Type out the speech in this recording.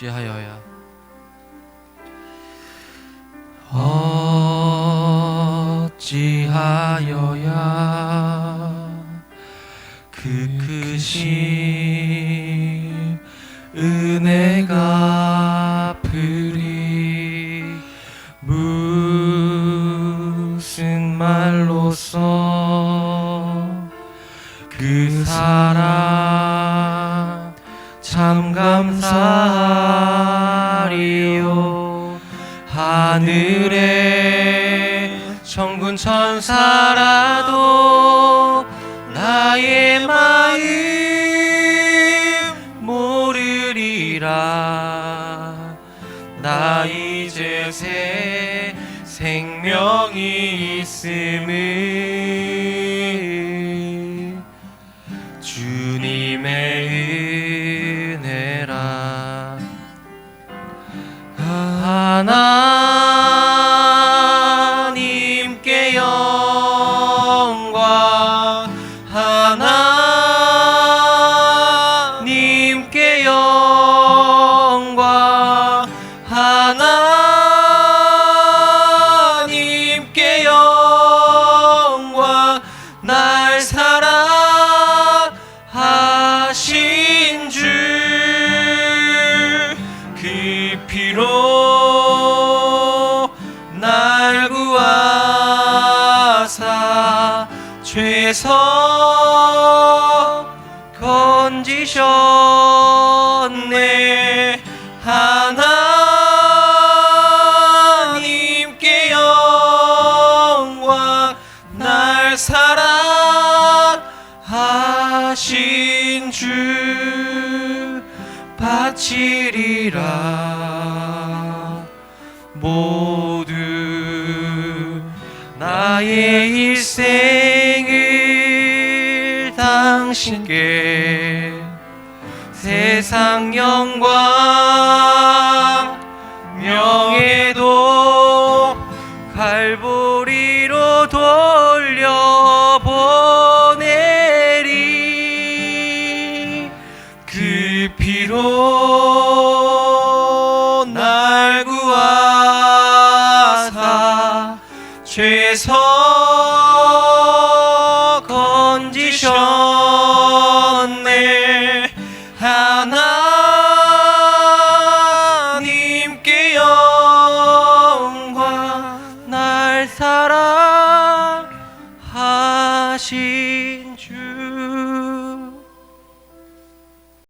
어찌하여야 어찌하여야 그 크신 은혜가 프리 무슨 말로써 그 사랑 참 감사하리요. 하늘에 천군 천사라도 나의 마음 모르리라. 나 이제 새 생명이 있음을 주님의 하나님께 영광. 하나님께 영광. 하나님께 영광 죄서 건지셨네. 하나님께 영광 날 사랑하신 주 바치리라. 모두 나의 일생을 당신께 세상 영광 명예도 갈보리로 돌려보내리 그 피로 날 구하사 죄서 하신 주